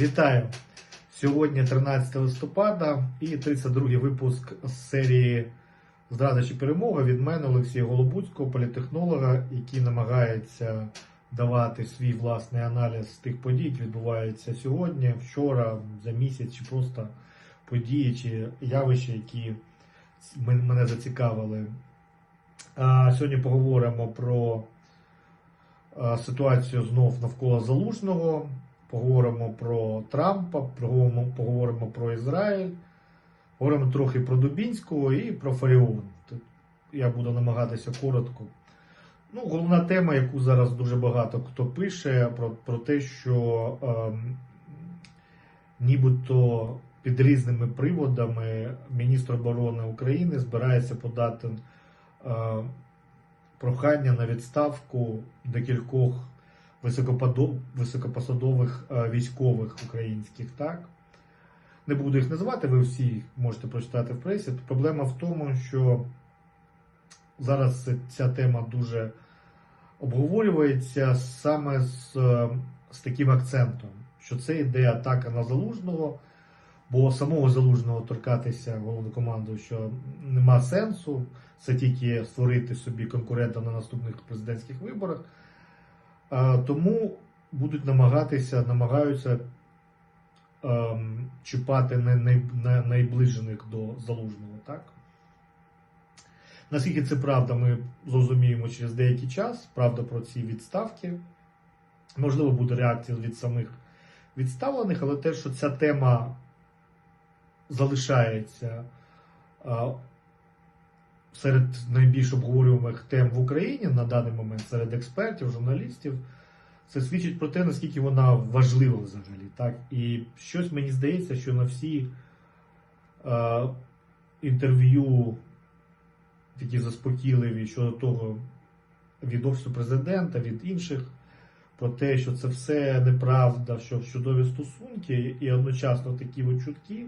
Вітаю! Сьогодні 13 листопада і 32-й випуск з серії Зрада чи перемога від мене Олексія Голобуцького, політехнолога, який намагається давати свій власний аналіз тих подій, які відбуваються сьогодні, вчора, за місяць, чи просто події чи явища, які мене зацікавили. А Сьогодні поговоримо про ситуацію знов навколо Залужного. Поговоримо про Трампа, поговоримо, поговоримо про Ізраїль, поговоримо трохи про Дубінського і про Фаріон. Тут Я буду намагатися коротко. Ну, головна тема, яку зараз дуже багато хто пише, про, про те, що ем, нібито під різними приводами міністр оборони України збирається подати е, прохання на відставку декількох високопосадових е, військових українських, так? Не буду їх називати, ви всі можете прочитати в пресі. Проблема в тому, що зараз ця тема дуже обговорюється саме з, е, з таким акцентом, що це йде атака на залужного, бо самого залужного торкатися головнокоманду, що нема сенсу, це тільки створити собі конкурента на наступних президентських виборах. Тому будуть намагатися, намагаються ем, чіпати не, най, най, найближених до залужного, так? Наскільки це правда, ми зрозуміємо через деякий час. Правда про ці відставки. Можливо, буде реакція від самих відставлених, але те, що ця тема залишається а, серед найбільш обговорюваних тем в Україні на даний момент серед експертів, журналістів, це свідчить про те, наскільки вона важлива взагалі. Так? І щось мені здається, що на всі е, інтерв'ю, такі заспокійливі щодо того від Офісу президента, від інших, про те, що це все неправда, що чудові стосунки, і одночасно такі от чутки,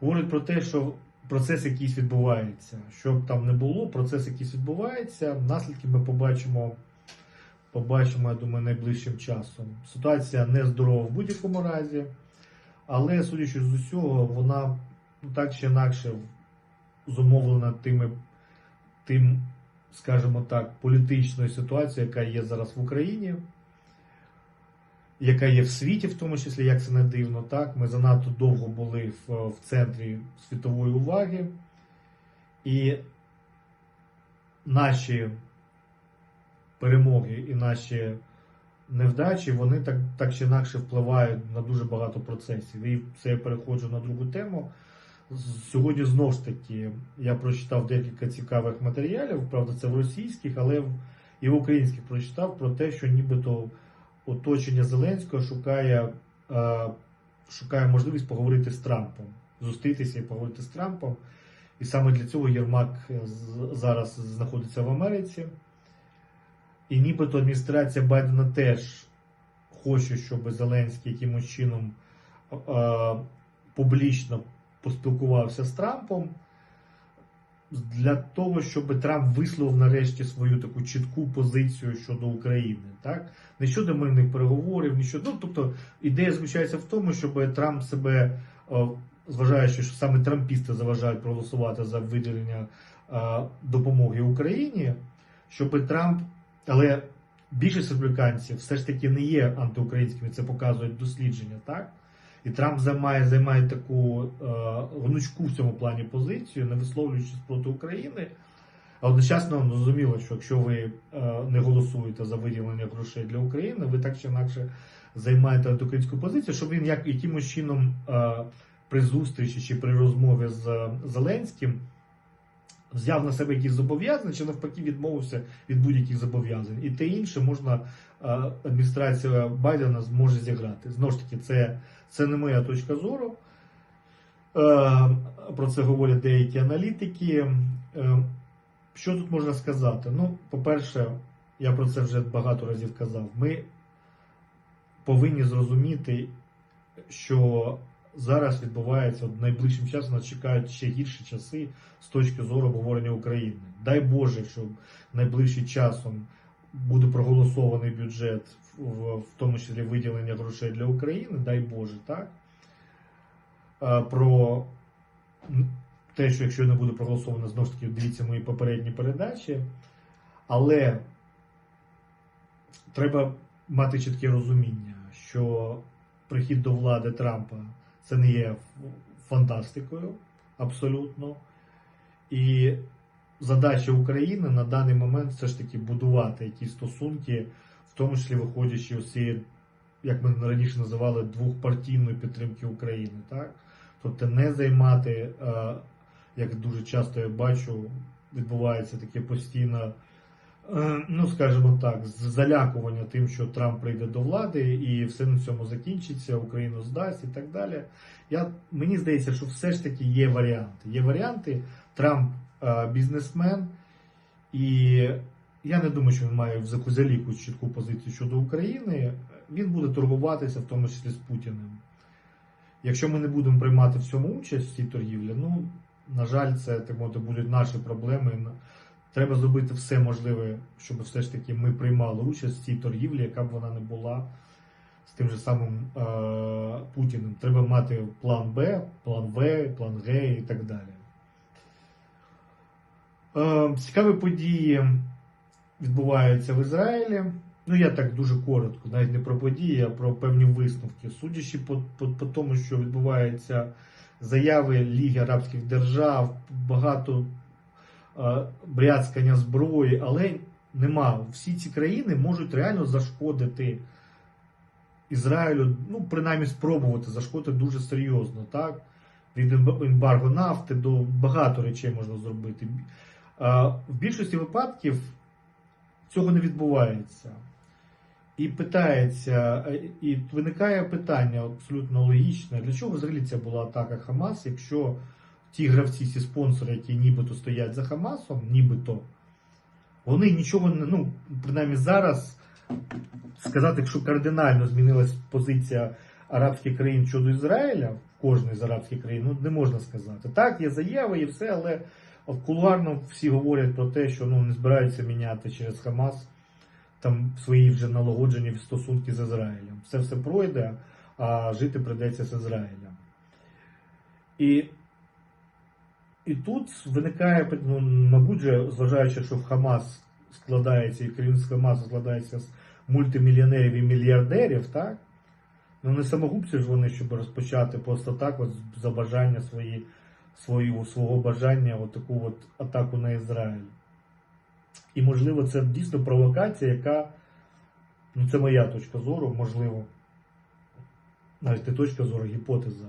говорять про те, що процес якийсь відбувається. Що б там не було, процес якийсь відбувається. Наслідки ми побачимо, побачимо, я думаю, найближчим часом. Ситуація не здорова в будь-якому разі, але, судячи з усього, вона ну, так чи інакше зумовлена тими, тим, скажімо так, політичною ситуацією, яка є зараз в Україні. Яка є в світі, в тому числі, як це не дивно, так? Ми занадто довго були в, в центрі світової уваги, і наші перемоги і наші невдачі, вони так, так чи інакше впливають на дуже багато процесів. І це я переходжу на другу тему. Сьогодні знову ж таки я прочитав декілька цікавих матеріалів, правда, це в російських, але і в українських прочитав про те, що нібито оточення Зеленського шукає, е, шукає можливість поговорити з Трампом, зустрітися і поговорити з Трампом. І саме для цього Єрмак е, зараз знаходиться в Америці. І нібито адміністрація Байдена теж хоче, щоб Зеленський якимось чином е, публічно поспілкувався з Трампом для того, щоб Трамп висловив нарешті свою таку чітку позицію щодо України, так не щодо мирних переговорів, ні щодо. Ну, тобто ідея заключається в тому, щоб Трамп себе, е, зважаючи, що саме трампісти заважають проголосувати за виділення е, допомоги Україні, щоб Трамп, але більшість республіканців все ж таки не є антиукраїнськими, це показують дослідження, так? І Трамп займає, займає таку е, гнучку в цьому плані позицію, не висловлюючись проти України. А одночасно ну, зрозуміло, що якщо ви е, не голосуєте за виділення грошей для України, ви так чи інакше займаєте антиукраїнську позицію, щоб він як, якимось чином е, при зустрічі чи при розмові з е, Зеленським взяв на себе якісь зобов'язання, чи навпаки відмовився від будь-яких зобов'язань. І те інше можна е, адміністрація Байдена зможе зіграти. Знову ж таки, це, це не моя точка зору. Е, Про це говорять деякі аналітики. Е, Що тут можна сказати? Ну, по-перше, я про це вже багато разів казав. Ми повинні зрозуміти, що зараз відбувається найближчим часом нас чекають ще гірші часи з точки зору обговорення України. Дай Боже, щоб найближчим часом буде проголосований бюджет в, тому числі виділення грошей для України, дай Боже, так? Про те, що якщо не буде проголосовано, знову ж таки, дивіться мої попередні передачі. Але треба мати чітке розуміння, що прихід до влади Трампа це не є фантастикою абсолютно. І задача України на даний момент все ж таки будувати якісь стосунки, в тому числі виходячи з цієї, як ми раніше називали, двохпартійної підтримки України. Так? Тобто не займати, е, як дуже часто я бачу, відбувається таке постійно, ну скажімо так, залякування тим, що Трамп прийде до влади і все на цьому закінчиться, Україну здасть і так далі. Я, мені здається, що все ж таки є варіанти. Є варіанти. Трамп е, бізнесмен, і я не думаю, що він має в закузялі якусь чітку позицію щодо України. Він буде торгуватися, в тому числі з Путіним. Якщо ми не будемо приймати в цьому участь в цій торгівлі, ну на жаль, це так мовити, будуть наші проблеми. Треба зробити все можливе, щоб все ж таки ми приймали участь в цій торгівлі, яка б вона не була з тим же самим е, Путіним. Треба мати план Б, план В, план Г і так далі. Е, цікаві події відбуваються в Ізраїлі. Ну, я так дуже коротко, навіть не про події, а про певні висновки. Судячи по, по, по тому, що відбуваються заяви Ліги Арабських Держав, багато бряцкання зброї, але нема. Всі ці країни можуть реально зашкодити Ізраїлю, ну, принаймні спробувати зашкодити дуже серйозно, так? Від ембарго нафти до багато речей можна зробити. В більшості випадків цього не відбувається. І питається, е, і виникає питання абсолютно логічне, для чого взагалі це була атака Хамас, якщо ті гравці, ці спонсори, які нібито стоять за Хамасом, нібито, вони нічого не, ну, принаймні зараз сказати, якщо кардинально змінилась позиція арабських країн щодо Ізраїля, кожної з арабських країн, ну не можна сказати. Так, є заяви і все, але кулуарно всі говорять про те, що ну, не збираються міняти через Хамас там свої вже налагоджені стосунки з Ізраїлем. Це все пройде, а жити прийдеться з Ізраїлем. І, і тут виникає, ну, мабуть, же, зважаючи, що в Хамас складається, і керівництво Хамасу складається з мультимільйонерів і мільярдерів, так? Ну не самогубці ж вони, щоб розпочати просто так, от за бажання свої, свою, свого бажання, от от атаку на Ізраїль. І, можливо, це дійсно провокація, яка, ну це моя точка зору, можливо, навіть не точка зору, гіпотеза,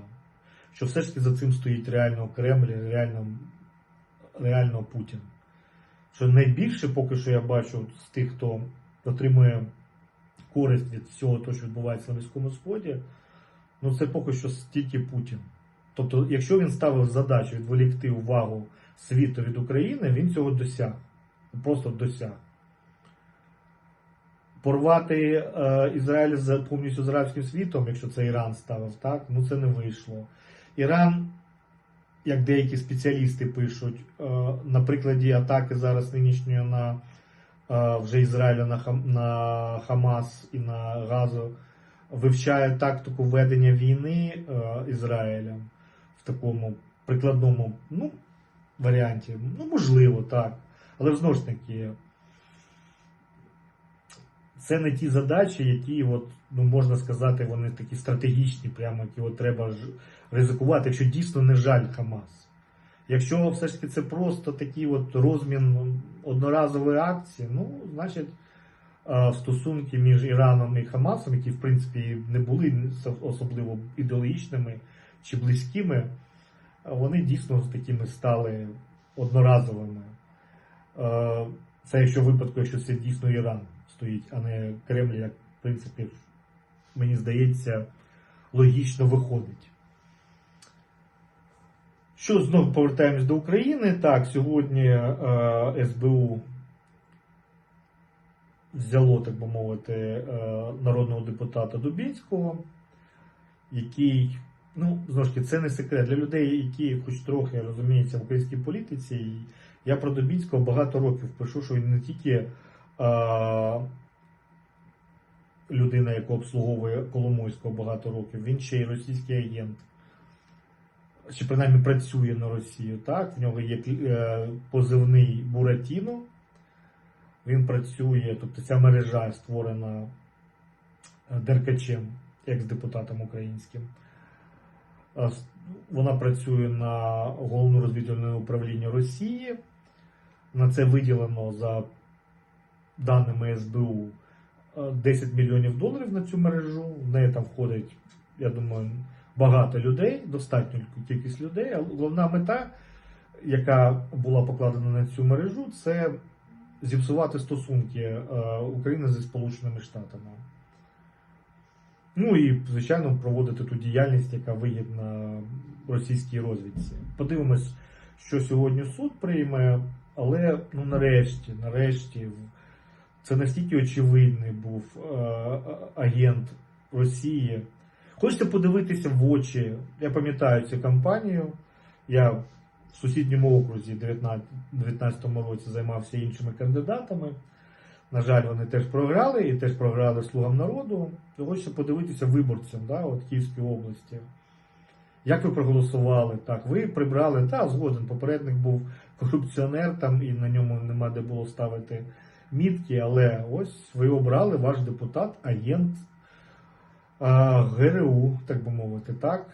що все ж таки за цим стоїть реально Кремль, реально, реально Путін. Що найбільше, поки що я бачу, з тих, хто отримує користь від всього того, що відбувається на Близькому Сході, ну це поки що тільки Путін. Тобто, якщо він ставив задачу відволікти увагу світу від України, він цього досяг. Просто досяг. Порвати е, Ізраїль з повністю з арабським світом, якщо це Іран ставив, так, ну це не вийшло. Іран, як деякі спеціалісти пишуть, е, на прикладі атаки зараз нинішньої на е, вже Ізраїля на, Хам, на Хамас і на Газу, вивчає тактику ведення війни е, Ізраїлем в такому прикладному ну, варіанті. Ну, можливо, так. Але знову ж таки, це не ті задачі, які, от, ну, можна сказати, вони такі стратегічні, прямо які от треба ризикувати, якщо дійсно не жаль Хамас. Якщо все ж таки це просто такий от розмін одноразової акції, ну, значить, е, стосунки між Іраном і Хамасом, які в принципі не були особливо ідеологічними чи близькими, вони дійсно такими стали одноразовими. Е, Це якщо в випадку, якщо це дійсно Іран стоїть, а не Кремль, як в принципі, мені здається, логічно виходить. Що знову повертаємось до України? Так, сьогодні е, СБУ взяло, так би мовити, е, народного депутата Дубінського, який, ну, знову ж таки, це не секрет для людей, які хоч трохи розуміються в українській політиці. Я про Дубінського багато років пишу, що він не тільки е, людина, яка обслуговує Коломойського багато років, він ще й російський агент. Чи принаймні працює на Росію. Так? В нього є е, позивний Буратіно. Він працює, тобто ця мережа створена е, Деркачем, екс-депутатом українським. Вона працює на головне розвідувальне управління Росії. На це виділено за даними СБУ 10 мільйонів доларів на цю мережу. В неї там входить, я думаю, багато людей, достатньо кількість людей. А головна мета, яка була покладена на цю мережу, це зіпсувати стосунки е, України зі Сполученими Штатами. Ну і, звичайно, проводити ту діяльність, яка вигідна російській розвідці. Подивимось, що сьогодні суд прийме, але ну нарешті, нарешті, це настільки очевидний був е, агент Росії. Хочете подивитися в очі? Я пам'ятаю цю кампанію. Я в сусідньому окрузі 2019 році займався іншими кандидатами. На жаль, вони теж програли і теж програли Слугам народу. Хочеться подивитися виборцям да, от Київської області. Як ви проголосували? Так, ви прибрали, та згоден, попередник був корупціонер там і на ньому нема де було ставити мітки, але ось ви обрали ваш депутат, агент а, ГРУ, так би мовити, так?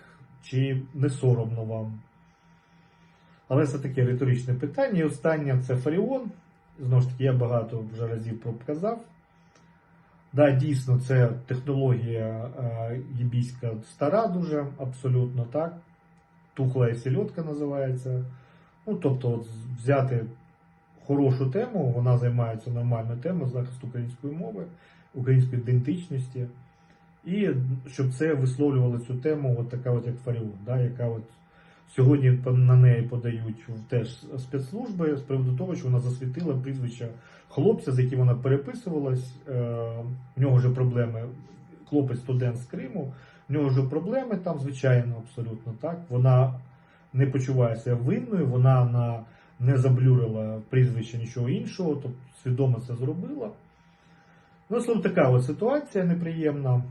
Чи не соромно вам? Але це таке риторичне питання. І останнє це Фаріон. Знову ж таки, я багато вже разів проказав. Да, дійсно, це технологія єбійська стара, дуже абсолютно так. Тухла і сельодка називається. Ну, тобто, от взяти хорошу тему, вона займається нормальною темою захисту української мови, української ідентичності. І щоб це висловлювало цю тему, от така от як Фаріон, да, яка от сьогодні на неї подають теж спецслужби з приводу того, що вона засвітила прізвище хлопця, з яким вона переписувалась. Е, в нього вже проблеми. Хлопець студент з Криму, в нього вже проблеми там, звичайно, абсолютно так. Вона не почуває себе винною, вона на, не заблюрила прізвище нічого іншого, тобто свідомо це зробила. Ну, словом, така от ситуація неприємна.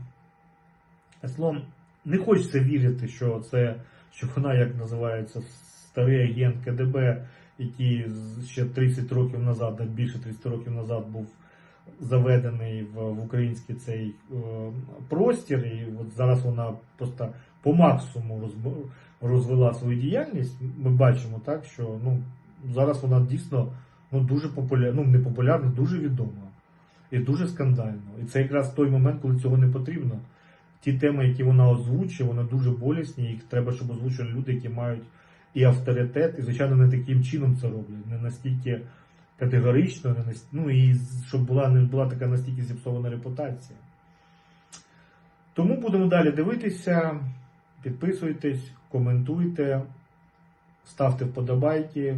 Словом, не хочеться вірити, що це, що вона, як називається, старий агент КДБ, який ще 30 років назад, більше 30 років назад був заведений в, в український цей е, простір, і от зараз вона просто по максимуму розвела свою діяльність. Ми бачимо так, що ну, зараз вона дійсно ну, дуже популярна, ну не популярна, дуже відома і дуже скандально. І це якраз той момент, коли цього не потрібно. Ті теми, які вона озвучує, вони дуже болісні, їх треба, щоб озвучували люди, які мають і авторитет, і, звичайно, не таким чином це роблять, не настільки категорично, не настільки, ну і щоб була не була така настільки зіпсована репутація. Тому будемо далі дивитися, підписуйтесь, коментуйте, ставте вподобайки.